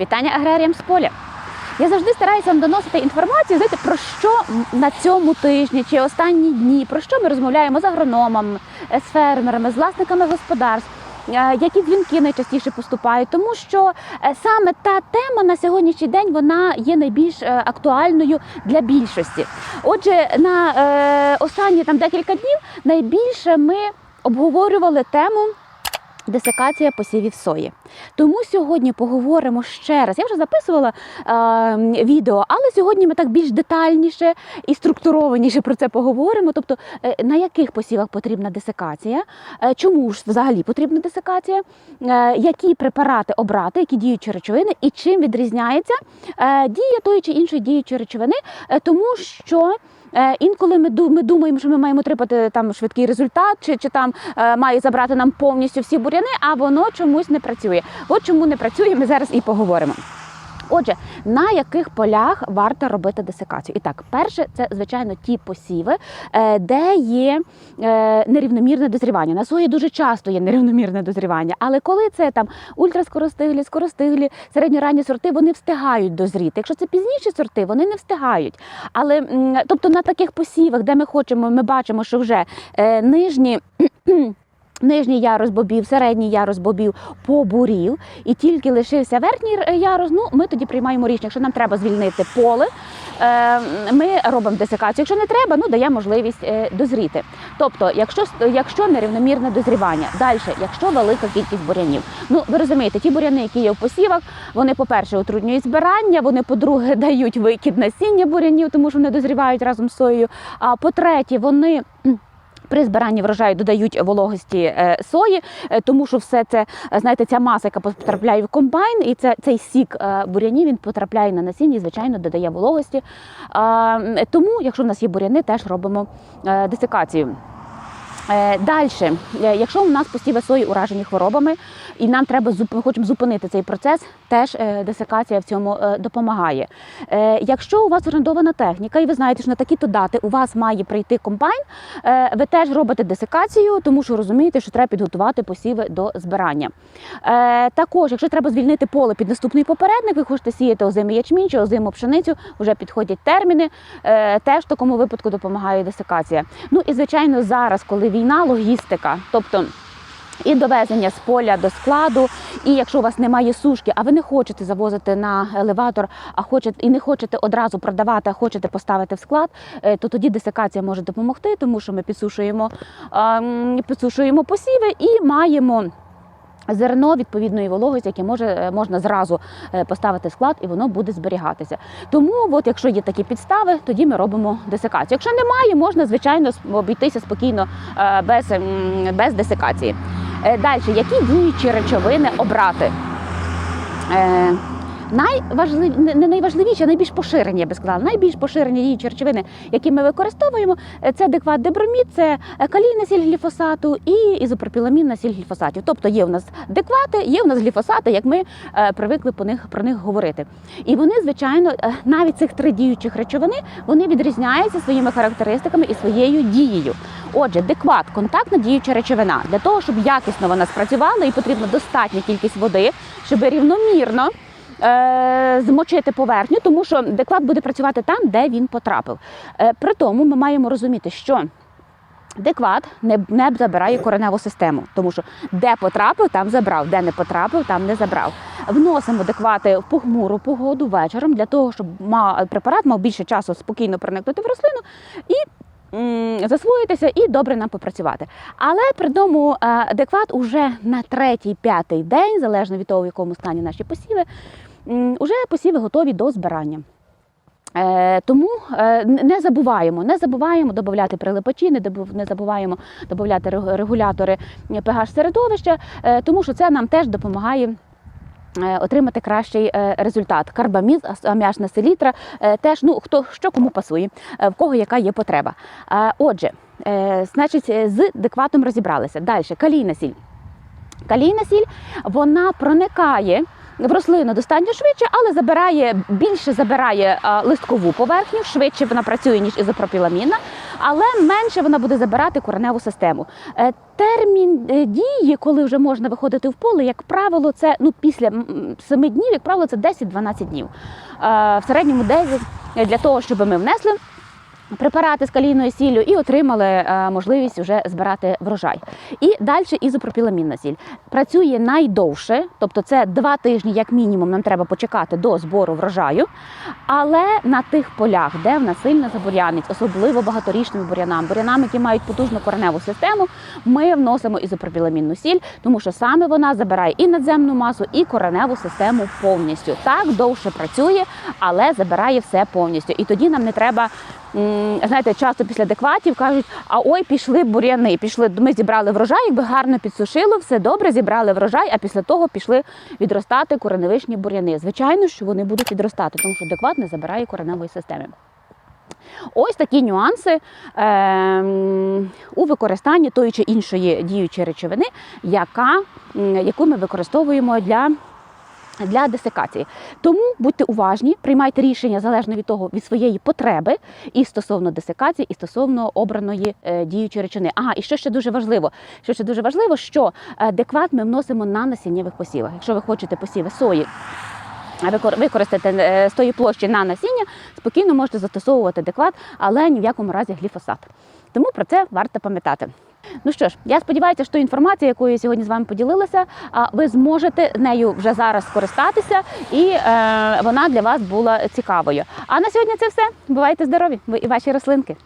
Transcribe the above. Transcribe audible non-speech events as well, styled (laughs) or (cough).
Вітання аграріям з поля. Я завжди стараюся вам доносити інформацію, знаєте, про що на цьому тижні чи останні дні, про що ми розмовляємо з агрономами, з фермерами, з власниками господарств. е, Які дзвінки найчастіше поступають, тому що е, саме та тема на сьогоднішній день вона є найбільш е, актуальною для більшості. Отже, на останні там декілька днів найбільше ми обговорювали тему десикація посівів сої. Тому сьогодні поговоримо ще раз. Я вже записувала е, відео, але сьогодні ми так більш детальніше і структурованіше про це поговоримо. Тобто, е, на яких посівах потрібна десикація, е, чому ж взагалі потрібна десикація, е, які препарати обрати, які діючі речовини, і чим відрізняється е, дія тої чи іншої діючої речовини, е, тому що. Е, Інколи ми ду- ми думаємо, що ми маємо отримати там швидкий результат, чи, чи там е, має забрати нам повністю всі бур'яни, а воно чомусь не працює. От чому не працює, ми зараз і поговоримо. Отже, на яких полях варто робити десикацію? І так, перше, це звичайно ті посіви, е, де є е, нерівномірне дозрівання. На сої дуже часто є нерівномірне дозрівання, але коли це там ультраскоростиглі, скоростиглі, середньоранні сорти, вони встигають дозріти. Якщо це пізніші сорти, вони не встигають. Але тобто на таких посівах, де ми хочемо, ми бачимо, що вже е, нижні. Нижній ярус бобів, середній ярус бобів побурів, і тільки лишився верхній ярус. Ну, ми тоді приймаємо рішення, якщо нам треба звільнити поле, е, ми робимо десикацію. Якщо не треба, ну дає можливість е, дозріти. Тобто, якщо якщо нерівномірне дозрівання, далі, якщо велика кількість бурянів. Ну ви розумієте, ті буряни, які є в посівах, вони, по-перше, утруднюють збирання, вони, по-друге, (laughs) дають викид насіння бурянів, тому що вони дозрівають разом з соєю. А по-третє, вони. При збиранні врожаю додають вологості е, сої, е, тому що все це, е, знаєте, ця маса, яка потрапляє в комбайн, і це, цей сік буряні бурянів він потрапляє на насіння і, звичайно, додає вологості. Тому, якщо в нас є буряни, теж робимо е, десикацію. Далі, якщо у нас посіви сої уражені хворобами, і нам треба ми хочемо зупинити цей процес, теж е, десикація в цьому е, допомагає. Е, Якщо у вас орендована техніка, і ви знаєте, що на такі-то дати у вас має прийти комбайн, е, ви теж робите десикацію, тому що розумієте, що треба підготувати посіви до збирання. Е, Також, якщо треба звільнити поле під наступний попередник, ви хочете сіяти озимий ячмінь чи озиму пшеницю, вже підходять терміни. е, Теж в такому випадку допомагає десикація. Ну і звичайно, зараз, коли війна, логістика, тобто. І довезення з поля до складу, і якщо у вас немає сушки, а ви не хочете завозити на елеватор, а хочете і не хочете одразу продавати, а хочете поставити в склад, е, то тоді десикація може допомогти, тому що ми підсушуємо, підсушуємо посіви і маємо. Зерно відповідної вологості, яке може е, можна зразу е, поставити в склад, і воно буде зберігатися. Тому, от якщо є такі підстави, тоді ми робимо десикацію. Якщо немає, можна звичайно обійтися спокійно е, без, без десикації. Далі, які діючі речовини обрати? Найважлив... не- а найбільш поширені, я би сказала. Найбільш поширені діючі речовини, які ми використовуємо, е, це декват дебромід, це е, калійна сіль гліфосату і ізопропіламінна сіль гліфосатів. Тобто є у нас деквати, є у нас гліфосати, як ми е, привикли по них, про них говорити. І вони, звичайно, навіть цих три діючих речовини вони відрізняються своїми характеристиками і своєю дією. Отже, декват контактна діюча речовина. Для того, щоб якісно вона спрацювала, і потрібна достатня кількість води, щоб рівномірно змочити поверхню, тому що декват буде працювати там, де він потрапив. Е, При тому ми маємо розуміти, що декват не, не забирає кореневу систему, тому що де потрапив, там забрав, де не потрапив, там не забрав. Вносимо деквати в похмуру погоду вечором для того, щоб препарат мав більше часу спокійно проникнути в рослину і засвоїтися і добре нам попрацювати. Але при тому е, адекват уже на третій-п'ятий день, залежно від того, в якому стані наші посіви, уже посіви готові до збирання. Е, тому е, не забуваємо, не забуваємо додати прилипачі, не забуваємо додати регулятори pH середовища, е, тому що це нам теж допомагає. Отримати кращий результат. Карбаміз, ас- селітра, теж ну хто що кому пасує, в кого яка є потреба. Отже, значить, з декватом розібралися. Далі калійна сіль. Калійна сіль вона проникає рослину достатньо швидше, але забирає більше забирає листкову поверхню, швидше вона працює ніж ізопропіламінна, але менше вона буде забирати кореневу систему. Е, Термін е, дії, коли вже можна виходити в поле, як правило, це ну після м, м, 7 днів, як правило, це 10-12 днів. Е, В середньому 10 для того, щоб ми внесли препарати з калійною сіллю і отримали е, можливість вже збирати врожай. І далі ізопропіламінна сіль працює найдовше, тобто це два тижні, як мінімум, нам треба почекати до збору врожаю. Але на тих полях, де в нас сильно забур'янить, особливо багаторічними бур'янам, бур'янам, які мають потужну кореневу систему, ми вносимо ізопропіламінну сіль, тому що саме вона забирає і надземну масу, і кореневу систему повністю. Так довше працює, але забирає все повністю. І тоді нам не треба. Знаєте, часто після декватів кажуть, а ой, пішли бур'яни, пішли. Ми зібрали врожай, якби гарно підсушило, все добре, зібрали врожай, а після того пішли відростати кореневишні бур'яни. Звичайно, що вони будуть відростати, тому що декват не забирає кореневої системи. Ось такі нюанси ем, у використанні тої чи іншої діючої речовини, яка, яку ми використовуємо для. Для десикації. Тому будьте уважні, приймайте рішення залежно від того від своєї потреби і стосовно десикації, і стосовно обраної е, діючої речовини. Ага, і що ще дуже важливо, що ще дуже важливо, що е, декват ми вносимо на насіннєвих посівах. Якщо ви хочете посіви сої викор- використати е, з тої площі на насіння, спокійно можете застосовувати адекват, але ні в якому разі гліфосат. Тому про це варто пам'ятати. Ну що ж, я сподіваюся, що інформація, якою я сьогодні з вами поділилася, ви зможете нею вже зараз скористатися, і е, вона для вас була цікавою. А на сьогодні це все. Бувайте здорові, ви і ваші рослинки.